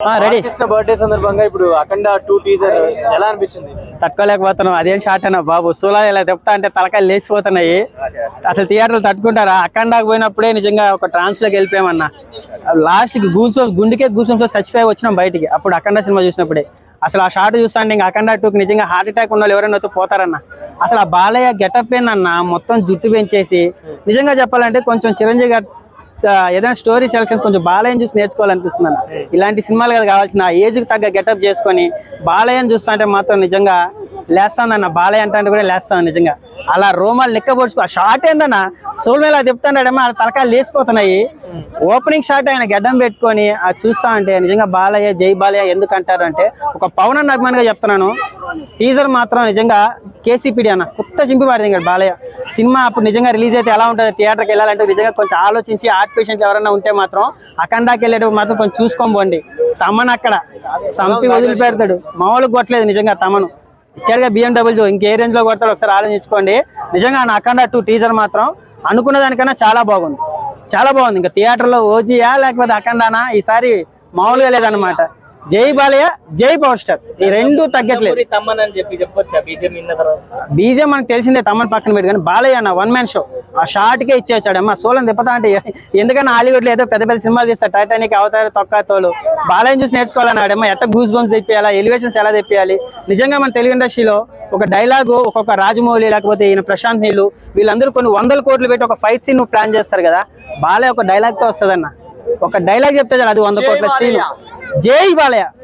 Ready Krishna birthday సందర్భంగా ఇప్పుడు అఖండ two teaser ఎలా అనిపించింది? తట్టుకోలేకపోతున్నాం అదేం షాట్ అన్న బాబు. సూలా ఇలా చెప్తా అంటే తలకాయలు లేచిపోతున్నాయి. అసలు థియేటర్లు తట్టుకుంటారా? అఖండాకు పోయినప్పుడే నిజంగా ఒక ట్రాన్స్లోకి వెళ్ళిపోయామన్న. లాస్ట్కి గూస్ గుండెకే గూసంతో చచ్చిపోయి వచ్చినాం బయటికి. అప్పుడు అఖండ సినిమా చూసినప్పుడే. అసలు ఆ షాట్ చూస్తా అంటే ఇంకా అఖండ టూకి నిజంగా హార్ట్ అటాక్ ఉన్న వాళ్ళు ఎవరైనా పోతారన్న. అసలు ఆ బాలయ్య గెటప్ ఏందన్న మొత్తం జుట్టు పెంచేసి. నిజంగా చెప్పాలంటే కొంచెం చిరంజీవి గారు ఏదైనా స్టోరీ సెలక్షన్స్ కొంచెం బాలయ్యని చూసి నేర్చుకోవాలనిపిస్తుంది అన్న ఇలాంటి సినిమాలు కదా కావాల్సిన ఆ ఏజ్కి తగ్గ గెటప్ చేసుకొని బాలయ్యని చూస్తా అంటే మాత్రం నిజంగా లేస్తానన్న బాలయ్య అంటే కూడా లేస్తాను నిజంగా. అలా రోమాలు లెక్క ఆ షార్ట్ ఏందన్నా? సోల్ చెప్తాడేమో ఆ తలకాయలు లేచిపోతున్నాయి. ఓపెనింగ్ షాట్ ఆయన గడ్డం పెట్టుకొని ఆ చూస్తా అంటే నిజంగా బాలయ్య జై బాలయ్య ఎందుకు అంటారంటే ఒక పవన్ అన్న అభిమానిగా చెప్తున్నాను. టీజర్ మాత్రం నిజంగా కేసీపీడి అన్న కొత్త చింపి పాడింది ఇంకా బాలయ్య. సినిమా అప్పుడు నిజంగా రిలీజ్ అయితే ఎలా ఉంటుంది? థియేటర్కి వెళ్ళాలంటే నిజంగా కొంచెం ఆలోచించి ఆర్ట్ పేషెంట్ ఎవరైనా ఉంటే మాత్రం అఖండాకి వెళ్ళేటప్పుడు మాత్రం కొంచెం చూసుకొని పోండి తమన్ అక్కడ సంపి వదిలిపెడతాడు. మామూలుగా కొట్టలేదు నిజంగా తమను. ఇచ్చాడుగా బిఎండబ్ల్యూ ఇంకే రేంజ్లో కొడతాడు ఒకసారి ఆలోచించుకోండి. నిజంగా నా అఖండ టూ టీజర్ మాత్రం అనుకున్న దానికన్నా చాలా బాగుంది. చాలా బాగుంది. ఇంకా థియేటర్లో ఓజీయా లేకపోతే అఖండానా? ఈసారి మామూలుగా లేదన్నమాట. జై బాలయ్య జై పవర్ స్టార్. ఈ రెండు తగ్గట్లేదు. బీజే మనకు తెలిసిందే తమ్మని పక్కన పెట్టి కానీ బాలయ్య అన్న వన్ మ్యాన్ షో ఆ షార్ట్ కే ఇచ్చేసాడు అమ్మ సోలం తిప్పతా అంటే ఎందుకన్నా హాలీవుడ్లో ఏదో పెద్ద పెద్ద సినిమాలు తీస్తారు టైటానిక్ అవతార తొక్క తోలు. బాలయ్యని చూసి నేర్చుకోవాలన్నాడు అమ్మ ఎట్ట గూస్ బంప్స్ తెప్పియాలా? ఎలివేషన్స్ ఎలా తెప్పియాలి? నిజంగా మన తెలుగు ఇండస్ట్రీలో ఒక డైలాగు ఒక్కొక్క రాజమౌళి లేకపోతే ఈయన ప్రశాంత్ నీళ్ళు వీళ్ళందరూ కొన్ని వందల కోట్లు పెట్టి ఒక ఫైట్ సీన్ ప్లాన్ చేస్తారు కదా? బాలయ్య ఒక డైలాగ్తో వస్తుందన్న. ఒక డైలాగ్ చెప్తే అది వంద కోట్ల సీన్ జై బాలయ్య.